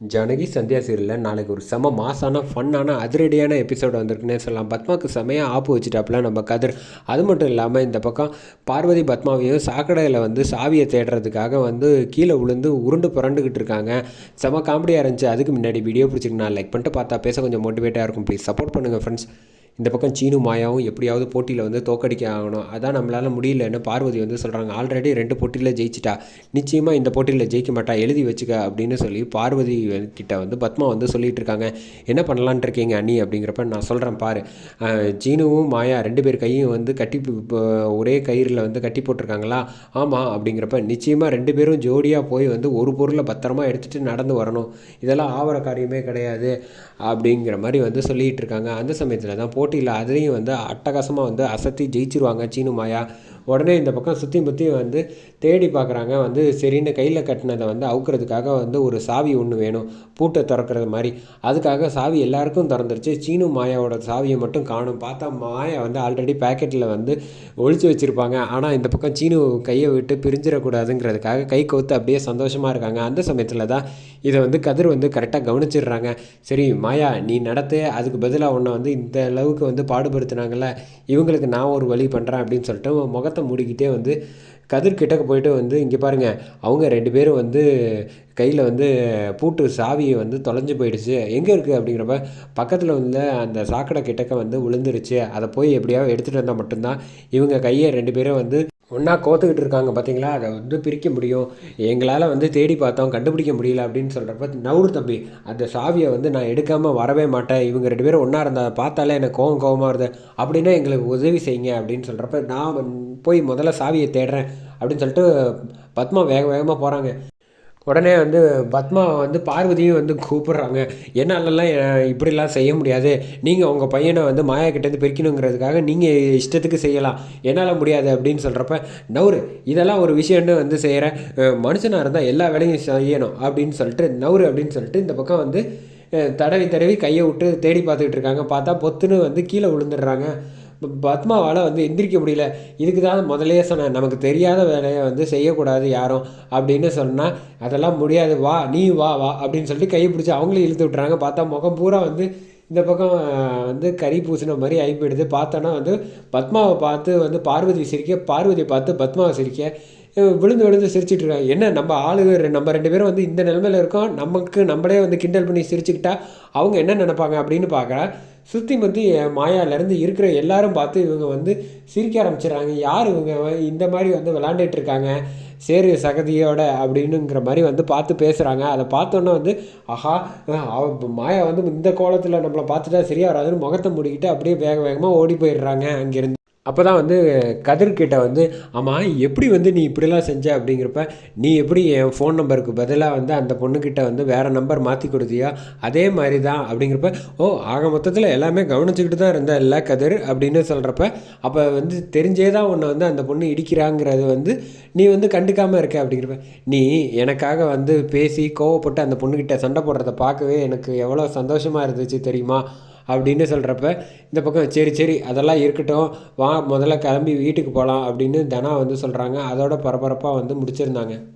ஜானகி சந்தியா சீரியலில் நாளைக்கு ஒரு செம மாசான ஃபன்னான அதிரடியான எபிசோடு வந்திருக்குன்னே சொல்லலாம். பத்மாவுக்கு செமையாக ஆப்பு வச்சுட்டாப்புல நம்ம கதிர். அது மட்டும் இல்லாமல் இந்த பக்கம் பார்வதி பத்மாவையும் சாக்கடையில் வந்து சாவியை தேடுறதுக்காக வந்து கீழே விழுந்து உருண்டு புரண்டுக்கிட்டு இருக்காங்க. செம காமெடியாக இருந்துச்சு. அதுக்கு முன்னாடி வீடியோ பிடிச்சிங்கன்னா நான் லைக் பண்ணிட்டு பார்த்தா பேச கொஞ்சம் மோட்டிவேட்டாக இருக்கும். ப்ளீஸ் சப்போர்ட் பண்ணுங்கள் ஃப்ரெண்ட்ஸ் இந்த பக்கம் சீனு மாயாவும் எப்படியாவது போட்டியில் வந்து தோக்கடிக்க ஆகணும். அதான் நம்மளால் முடியலன்னு பார்வதி வந்து சொல்கிறாங்க ஆல்ரெடி ரெண்டு போட்டியில் ஜெயிச்சிட்டா. நிச்சயமாக இந்த போட்டியில் ஜெயிக்க மாட்டா. எழுதி வச்சுக்க அப்படின்னு சொல்லி பார்வதி கிட்ட வந்து பத்மா வந்து சொல்லிட்டு இருக்காங்க. என்ன பண்ணலான் இருக்கீங்க அண்ணி அப்படிங்கிறப்ப நான் சொல்கிறேன் பாரு. ஜீனுவும் சீனுவும் மாயா ரெண்டு பேர் கையும் வந்து கட்டி ஒரே கயிறில் வந்து கட்டி போட்டிருக்காங்களா? ஆமாம் அப்படிங்கிறப்ப நிச்சயமாக ரெண்டு பேரும் ஜோடியாக போய் வந்து ஒரு பொருளை பத்திரமா எடுத்துகிட்டு நடந்து வரணும். இதெல்லாம் ஆவர காரியமே கிடையாது அப்படிங்கிற மாதிரி வந்து சொல்லிகிட்டு இருக்காங்க. அந்த சமயத்தில் தான் போட்டியில் அதையும் வந்து அட்டகாசமாக வந்து அசத்தி ஜெயிச்சிருவாங்க சீனு மாயா. உடனே இந்த பக்கம் சுற்றி முற்றி வந்து தேடி பார்க்குறாங்க. வந்து சரின்னு கையில் கட்டினதை வந்து அவுக்கிறதுக்காக வந்து ஒரு சாவி ஒன்று வேணும். பூட்டை திறக்கிறது மாதிரி. அதுக்காக சாவி எல்லாருக்கும் திறந்துருச்சு. சீனு மாயாவோட சாவியை மட்டும் காணும். பார்த்தா மாயா வந்து ஆல்ரெடி பேக்கெட்டில் வந்து ஒழிச்சு வச்சுருப்பாங்க. ஆனால் இந்த பக்கம் சீனு கையை விட்டு பிரிஞ்சிடக்கூடாதுங்கிறதுக்காக கை கோத்து அப்படியே சந்தோஷமாக இருக்காங்க. அந்த சமயத்தில் தான் இதை வந்து கதிர் வந்து கரெக்டாக கவனிச்சிடுறாங்க. சரி மாயா நீ நடத்து. அதுக்கு பதிலாக உன்னை வந்து இந்த அளவுக்கு வந்து பாடுபடுத்துனாங்கல்ல. இவங்களுக்கு நான் ஒரு வழி பண்ணுறேன் அப்படின்னு சொல்லிட்டு முகத்தை மூடிக்கிட்டே வந்து கதிர் கிட்டக்க போயிட்டு வந்து இங்கே பாருங்கள் அவங்க ரெண்டு பேரும் வந்து கையில் வந்து பூட்டு சாவியை வந்து தொலைஞ்சு போயிடுச்சு. எங்கே இருக்குது அப்படிங்கிறப்ப பக்கத்தில் உள்ள அந்த சாக்கடை கிட்டக்க வந்து விழுந்துருச்சு. அதை போய் எப்படியாவது எடுத்துகிட்டு வந்தால் மட்டும்தான் இவங்க கையை ரெண்டு பேரும் வந்து ஒன்றா கோத்துக்கிட்டு இருக்காங்க பார்த்தீங்களா அதை வந்து பிரிக்க முடியும். எங்களால் வந்து தேடி பார்த்தோம் கண்டுபிடிக்க முடியல அப்படின்னு சொல்கிறப்ப நவுரு தம்பி அந்த சாவியை வந்து நான் எடுக்காமல் வரவே மாட்டேன். இவங்க ரெண்டு பேரும் ஒன்றா இருந்தால் பார்த்தாலே எனக்கு கோவம் கோவமாக இருந்தது அப்படின்னா எங்களுக்கு உதவி செய்யுங்க அப்படின்னு சொல்கிறப்ப நான் போய் முதல்ல சாவியை தேடுறேன் அப்படின்னு சொல்லிட்டு பத்மா வேக வேகமாக போகிறாங்க உடனே வந்து பத்மா வந்து பார்வதியும் வந்து கூப்பிட்றாங்க. என்னாலலாம் இப்படிலாம் செய்ய முடியாது. நீங்கள் உங்கள் பையனை வந்து மாயா கிட்டேருந்து பிரிக்கணுங்கிறதுக்காக நீங்கள் இஷ்டத்துக்கு செய்யலாம். என்னால் முடியாது அப்படின்னு சொல்கிறப்ப நவுரு இதெல்லாம் ஒரு விஷயம்னு வந்து செய்கிற மனுஷனாக இருந்தால் எல்லா வேலையும் செய்யணும் அப்படின்னு சொல்லிட்டு நவுரு அப்படின்னு சொல்லிட்டு இந்த பக்கம் வந்து தடவி தடவி கையை விட்டு தேடி பார்த்துக்கிட்டு இருக்காங்க. பார்த்தா பொத்துன்னு வந்து கீழே விழுந்துடுறாங்க. பத்மாவால் வந்து எந்திரிக்க முடியல. இதுக்கு தான் முதலே சொன்னேன் நமக்கு தெரியாத வேலையை வந்து செய்யக்கூடாது யாரும் அப்படின்னு சொன்னால் அதெல்லாம் முடியாது வா நீ வா வா அப்படின்னு சொல்லிட்டு கையை பிடிச்சி அவங்களே இழுத்து விட்றாங்க பார்த்தா முகம் பூரா வந்து இந்த பக்கம் வந்து கறி பூசின மாதிரி ஆகி போயிடுது பார்த்தோன்னா வந்து பத்மாவை பார்த்து வந்து பார்வதி சிரிக்க பார்வதியை பார்த்து பத்மாவை சிரிக்க விழுந்து விழுந்து சிரிச்சிட்டு இருக்காங்க. என்ன நம்ம ஆளுங்க நம்ம ரெண்டு பேரும் வந்து இந்த நிலமையில இருக்கோம். நமக்கு நம்மளே வந்து கிண்டல் பண்ணி சிரிச்சுக்கிட்டா அவங்க என்ன நினைப்பாங்க அப்படின்னு பார்க்குறேன். சுற்றி முற்றி மாயாவிலேருந்து இருக்கிற எல்லாரும் பார்த்து இவங்க வந்து சிரிக்க ஆரம்பிச்சிடுறாங்க. யார் இவங்க? இந்த மாதிரி வந்து விளாண்டுட்டு இருக்காங்க. சேரு சகதியோட அப்படின்னுங்கிற மாதிரி வந்து பார்த்து பேசுகிறாங்க அதை பார்த்தோன்னே வந்து ஆஹா அவ மாயா வந்து இந்த கோலத்தில் நம்மளை பார்த்துட்டா சரியாக வராதுன்னு முகத்தை மூடிக்கிட்டு அப்படியே வேக வேகமாக ஓடி போயிடுறாங்க அங்கேருந்து. அப்போ தான் வந்து கதிர்கிட்ட வந்து ஆமாம் எப்படி வந்து நீ இப்படிலாம் செஞ்ச? அப்படிங்கிறப்ப நீ எப்படி என் ஃபோன் நம்பருக்கு பதிலாக வந்து அந்த பொண்ணுக்கிட்ட வந்து வேறு நம்பர் மாற்றி கொடுத்தியா? அதே மாதிரி தான் அப்படிங்கிறப்ப ஓ ஆக மொத்தத்தில் எல்லாமே கவனிச்சுக்கிட்டு தான் இருந்த இல்லை கதிர்? அப்படின்னு சொல்கிறப்ப அப்போ வந்து தெரிஞ்சே தான் உன்னை வந்து அந்த பொண்ணு இடிக்கிறாங்கிறது வந்து நீ வந்து கண்டுக்காமல் இருக்க. அப்படிங்கிறப்ப நீ எனக்காக வந்து பேசி கோவப்பட்டு அந்த பொண்ணுக்கிட்ட சண்டை போடுறத பார்க்கவே எனக்கு எவ்வளோ சந்தோஷமாக இருந்துச்சு தெரியுமா? அப்படின்னு சொல்கிறப்ப இந்த பக்கம் சரி சரி அதெல்லாம் இருக்கட்டும் வா முதல்ல கிளம்பி வீட்டுக்கு போகலாம் அப்படின்னு தனா வந்து சொல்கிறாங்க அதோட பரபரப்பாக வந்து முடிச்சிருந்தாங்க.